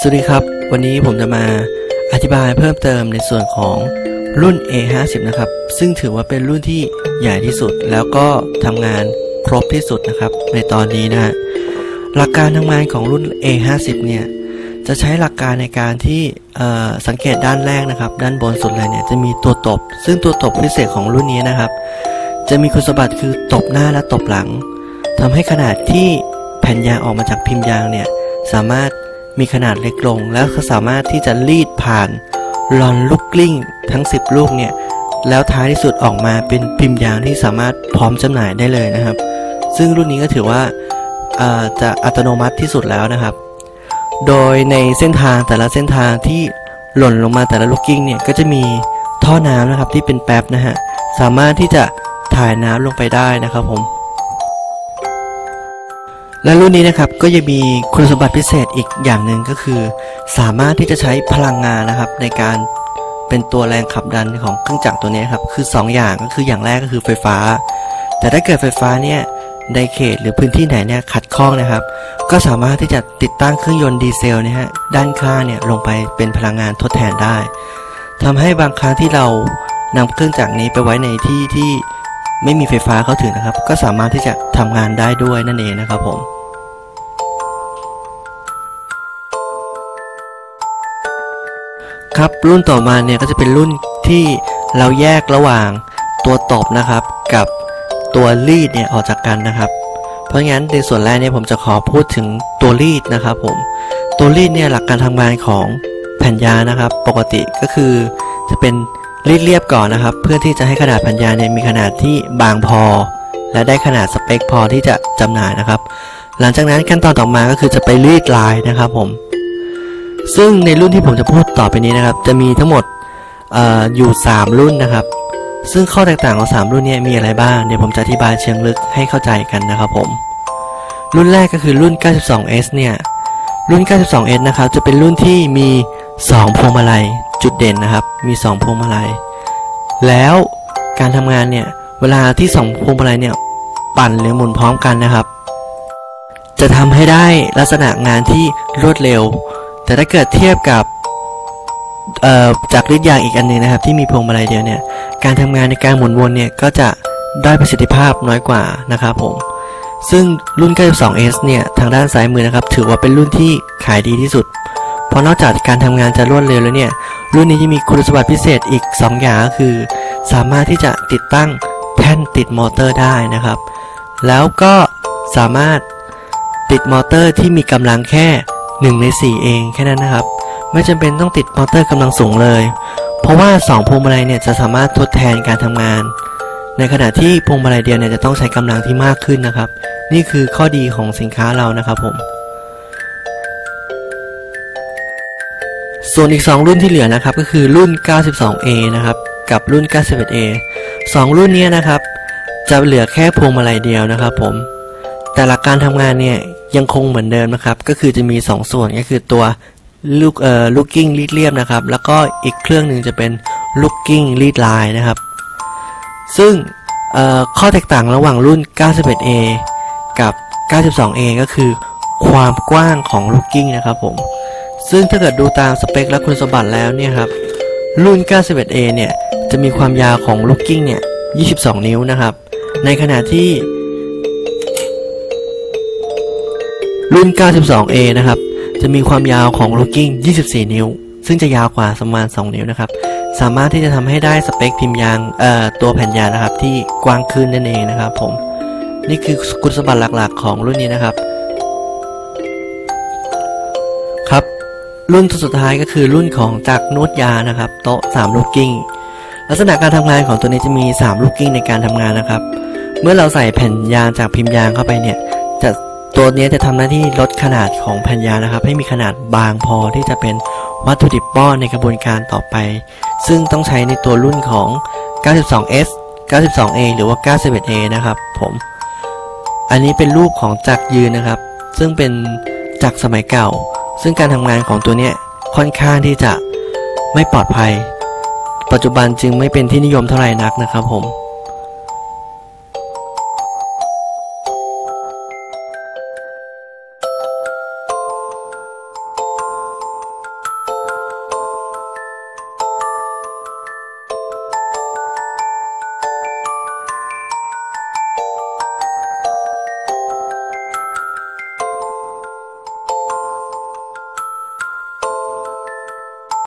สวัสดีครับ วันนี้ผมจะมาอธิบายเพิ่มเติมในส่วนของรุ่น A50 นะครับ ซึ่งถือว่าเป็นรุ่นที่ใหญ่ที่สุด แล้วก็ทำงานครบที่สุดนะครับ ในตอนนี้นะ หลักการทำงานของรุ่น A50 เนี่ย จะใช้หลักการในการที่สังเกตด้านแรกนะครับ ด้านบนสุดเลยเนี่ยจะมีตัวตบ ซึ่งตัวตบพิเศษของรุ่นนี้นะครับ จะมีคุณสมบัติคือตบหน้าและตบหลังทำให้ขนาดที่แผ่นยางออกมาจากพิมพ์ยางเนี่ยสามารถ มีขนาดเล็กลง แล้วก็สามารถที่จะรีดผ่านลอนลูกกลิ้งทั้ง 10 ลูกเนี่ย แล้วท้ายที่สุดออกมาเป็นพิมพ์ยางที่สามารถพร้อมจำหน่ายได้เลยนะครับ ซึ่งรุ่นนี้ก็ถือว่าจะอัตโนมัติที่สุดแล้วนะครับ โดยในเส้นทางแต่ละเส้นทางที่หล่นลงมาแต่ละลูกกิ้งเนี่ยก็จะมีท่อน้ำนะครับที่เป็นแป๊บนะฮะสามารถที่จะถ่ายน้ำลงไปได้นะครับผม และรุ่นนี้นะครับก็ยังมีคุณสมบัติพิเศษอีกอย่างหนึ่งก็คือ สามารถที่จะใช้พลังงานนะครับ ในการเป็นตัวแรงขับดันของเครื่องจักรตัวนี้ครับคือ 2 อย่างก็คืออย่างแรกก็คือไฟฟ้า แต่ถ้าเกิดไฟฟ้าเนี่ยในเขตหรือพื้นที่ไหนเนี่ยขัดข้องนะครับ ก็สามารถที่จะติดตั้งเครื่องยนต์ดีเซลนะฮะด้านข้างเนี่ยลงไปเป็นพลังงานทดแทนได้ทำให้บางครั้งที่เรานำเครื่องจักรนี้ไปไว้ในที่ที่ ไม่มีไฟฟ้าเข้าถึงนะครับ ก็สามารถที่จะทำงานได้ด้วยนั่นเองนะครับผมครับรุ่นต่อมาเนี่ยก็จะเป็นรุ่นที่เราแยกระหว่างตัวตบนะครับ กับตัวรีดเนี่ยออกจากกันนะครับ เพราะงั้นในส่วนแรกเนี่ยผมจะขอพูดถึงตัวรีดนะครับผมตัวรีดเนี่ยหลักการทำงานของแผ่นยานะครับ ปกติก็คือจะเป็น รีดเรียบก่อนนะครับ เพื่อที่จะให้ขนาดแผ่นยาเนี่ยมีขนาดที่บางพอ และได้ขนาดสเปคพอที่จะจำหน่ายนะครับ หลังจากนั้นขั้นตอนต่อมาก็คือจะไปรีดลายนะครับผม ซึ่งในรุ่นที่ผมจะพูดต่อไปนี้นะครับ จะมีทั้งหมดออยู่ 3 รุ่นนะครับ ซึ่งข้อแตกต่างของ 3 รุ่นนี้มีอะไรบ้างเดี๋ยวผมจะอธิบายเชิงลึกให้เข้าใจกันนะครับผม รุ่นแรกก็คือรุ่น 92S เนี่ยรุ่น 92S นะครับ จะเป็นรุ่นที่มี 2 พวงมาลัย จุดเด่นนะครับ มี 2 พวงมาลัย แล้วการทำงานเนี่ย เวลาที่ 2 พวงมาลัยเนี่ย ปั่นหรือหมุนพร้อมกันนะครับ จะทำให้ได้ลักษณะงานที่รวดเร็ว แต่ถ้าเกิดเทียบกับจากฤทธิ์ยางอีกอันนึงนะครับ ที่มีพวงมาลัยเดียวเนี่ย การทำงานในการหมุนวนเนี่ยก็จะได้ประสิทธิภาพน้อยกว่านะครับผม ซึ่งรุ่น 92S เนี่ย ทางด้านซ้ายมือนะครับ ถือว่าเป็นรุ่นที่ขายดีที่สุด เพราะนอกจากการทำงานจะรวดเร็วแล้วเนี่ย รุ่นนี้จะมีคุณสมบัติพิเศษอีก 2 อย่างก็คือ สามารถที่จะติดตั้งแท่นติดมอเตอร์ได้นะครับ แล้วก็สามารถติดมอเตอร์ที่มีกำลังแค่1ใน4 เองแค่นั้นนะครับ ไม่จำเป็นต้องติดมอเตอร์กำลังสูงเลย เพราะว่า 2พวงมาลัยเนี่ยจะสามารถทดแทนการทำงาน ในขณะที่พวงมาลัยเดียวเนี่ยจะต้องใช้กำลังที่มากขึ้นนะครับ นี่คือข้อดีของสินค้าเรานะครับผม ส่วนอีก 2 รุ่นที่เหลือนะครับก็คือรุ่น 92A นะครับกับรุ่น 91A 2 รุ่นนี้นะครับจะเหลือแค่พวงมาลัยเดียวนะครับผมแต่หลักการทำงานเนี่ยยังคงเหมือนเดิมนะครับก็คือจะมี 2 ส่วนก็คือตัวลูกเอ่อลูกกิ้งรีดเรียบนะครับแล้วก็อีกเครื่องหนึ่งจะเป็นลูกกิ้งรีดลายนะครับซึ่งข้อแตกต่างระหว่างรุ่น 91A กับ 92A ก็คือความกว้างของลูกกิ้งนะครับผม ซึ่งถ้าเกิดดูตามสเปคและคุณสมบัติแล้วเนี่ยครับรุ่น 91A เนี่ยจะมีความยาวของลูกกิ้งเนี่ย 22 นิ้วนะครับ ในขณะที่ รุ่น 92A นะครับ จะมีความยาวของลูกกิ้ง 24 นิ้ว ซึ่งจะยาวกว่าประมาณ 2 นิ้วนะครับ สามารถที่จะทำให้ได้สเปคพิมพ์ยางเอ่อตัวแผ่นยางนะครับ ที่กว้างขึ้นนั่นเองนะครับผม นี่คือคุณสมบัติหลักๆ ของรุ่นนี้นะครับ รุ่นสุดท้ายก็คือรุ่นของจากรนูดยานะครับโต๊ะ3ลูกกิ้งลักษณะการทำงานของตัวนี้จะมี 3 ลูกกิ้งในการทำงานนะครับ เมื่อเราใส่แผ่นยางจากพิมพ์ยางเข้าไปเนี่ยจะตัวนี้จะทำหน้าที่ลดขนาดของแผ่นยางนะครับ ให้มีขนาดบางพอที่จะเป็นวัตถุดิบป้อนในกระบวนการต่อไป ซึ่งต้องใช้ในตัวรุ่นของ 92S 92A หรือว่า 91A นะครับผมอันนี้เป็นรูปของจักรยืนนะครับ ซึ่งเป็นจักรสมัยเก่า ซึ่งการทำงานของตัวนี้ค่อนข้างที่จะไม่ปลอดภัย ปัจจุบันจึงไม่เป็นที่นิยมเท่าไหร่นักนะครับผม